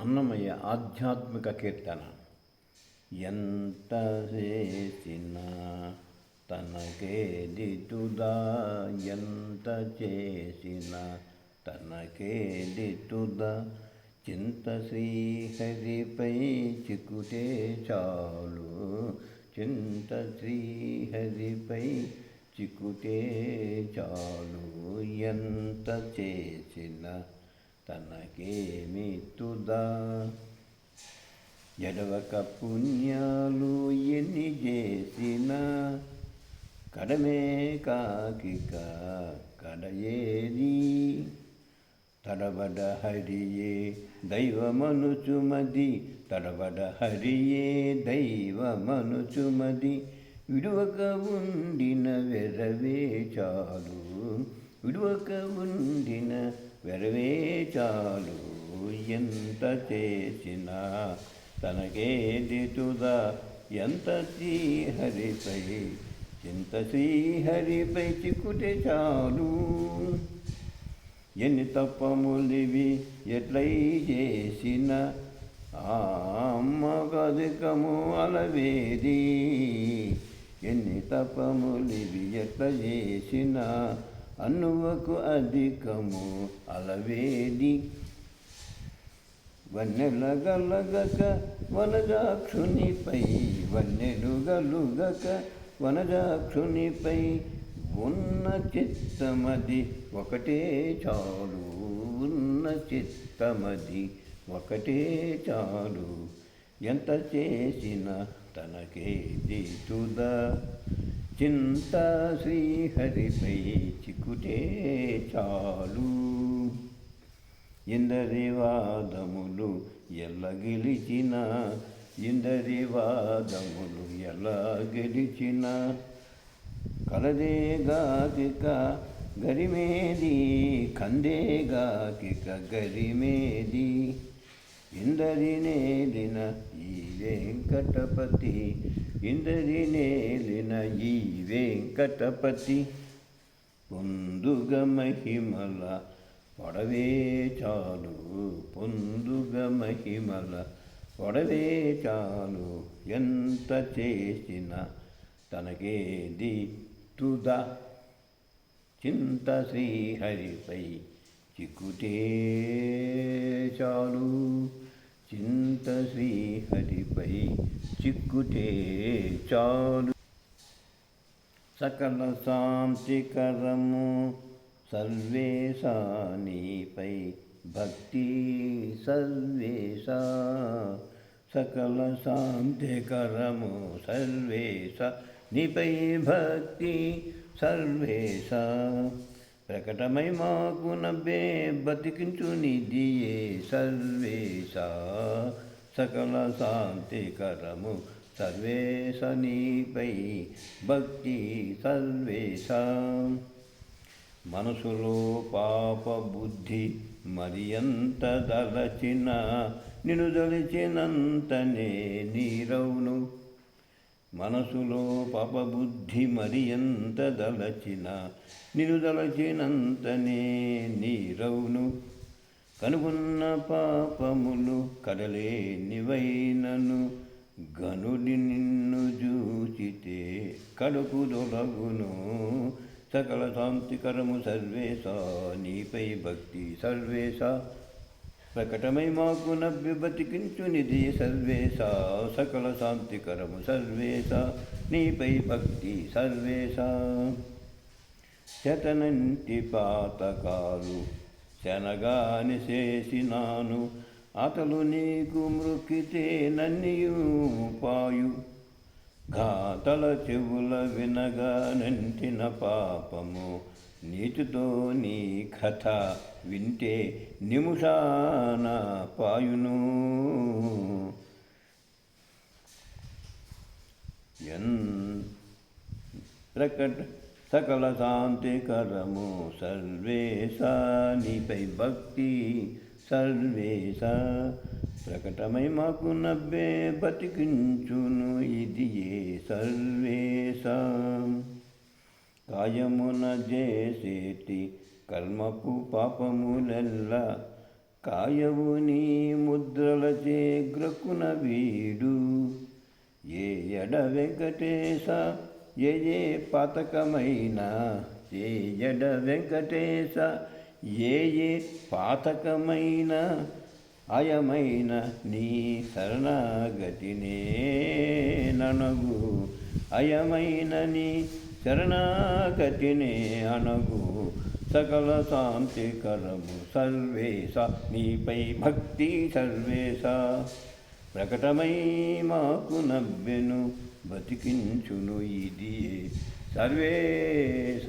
అన్నమయ్య ఆధ్యాత్మిక కీర్తన. ఎంత చేసినా తనకేదితుదా ఎంత చేసినా తనకేదితుదా చింత శ్రీహరిపై చికుటే చాలు చింత శ్రీహరిపై చికుటే చాలు. ఎంత చేసినా తనకేమితుదా? ఎడవక పుణ్యాలు ఎన్ని చేసిన కడమే కాకిక కడయేది. తడబడ హరియే దైవమనుచుమది తడబడ హరియే దైవమనుచుమది. విడువక ఉండిన వెరవే చాలు విడువక ఉండిన వెరవే చాలు ఎంత చేసినా తనకే దితుదా ఎంత శ్రీహరిపై చింత శ్రీహరిపై చిక్కుటే చాలు? ఎన్ని తప్పములివి ఎట్లయి చేసిన? అమ్మగధికము అలవేది? ఎన్ని తప్పములివి ఎట్ల చేసినా? అనువకు అధికము అలవేది. వన్నెలగలగక వనజాక్షునిపై వన్నెలుగలుగక వనజాక్షునిపై ఉన్న చిత్తమది ఒకటే చాలు ఉన్న చిత్తమది ఒకటే చాలు. ఎంత చేసిన తనకే దితుదా. చింత శ్రీహరిపై చిక్కుటే చాలు. ఇందరి వాదములు ఎల్ల గెలిచిన ఇందరి వాదములు ఎలా గెలిచిన కలదేగాకిక గరిమేది కందేగాకిక గరిమేది. ఇందరినేలిన ఈ వెంకటపతి ఇందరినేలిన ఈ వెంకటపతి పొందుగ మహిమల పొడవే చాలు పొందుగ మహిమల పొడవే చాలు ఎంత చేసిన తనకే తుదా చింత శ్రీహరిపై. చిక్కుటే చాలు చింత శ్రీహరిపై చిక్కుటే చాలు సకల శాంతికరము సర్వేశానిపై భక్తి సర్వేశ సకల శాంతికరము సర్వేశ నిపై భక్తి సర్వేశ ప్రకటమై మాకు నవ్వే బతికించు నిధియే సర్వేశ సకల శాంతికరము సర్వేశ నీపై భక్తి సర్వేశ. మనసులో పాప బుద్ధి మరి ఎంత దలచిన నిన్ను దలిచినంతనే నీరవు మనసులో పాపబుద్ధి మరి ఎంత దలచిన నిన్ను దలచినంతనే నీరవును. కనుగొన్న పాపములు కడలే నివైనను గనుడి నిన్ను చూచితే కడుపు దొలగును. సకల శాంతికరము సర్వేశ నీపై భక్తి సర్వేశ. ప్రకటమై మాకు నవ్వి బతికించు సర్వేశ సకల శాంతికరము సర్వేశ నీపై భక్తి సర్వేశ. శతనంటి పాతకాలు శనగాని చేసినాను అతలు నీకు మృక్కితే నన్నియు పాయు. ఘాతల చెవుల వినగా నంటిన పాపము నీటితో నీ కథ వింటే నిముషాన పాయును. ప్రకట సకల శాంతికరము సర్వేశ నీపై భక్తి సర్వేశ ప్రకటమై మాకు నవ్వే బతికించును ఇది ఏ సర్వేశ? కాయమున చేసేటి కర్మపు పాపములెల్ల కాయవు నీ ముద్రలచే గ్రక్కున వీడు. ఏ ఎడ వెంకటేశ ఏ ఏ పాతకమైన ఏ ఎడ వెంకటేశ ఏ ఏ పాతకమైన అయమైన నీ శరణాగతినే ననగు అయమైన నీ శరణాగతినే అనగు. సకల శాంతికరము సర్వేశ మీపై భక్తి సర్వేశ. ప్రకటమై మాకు నవ్వెను బతికించును ఇది సర్వేశ.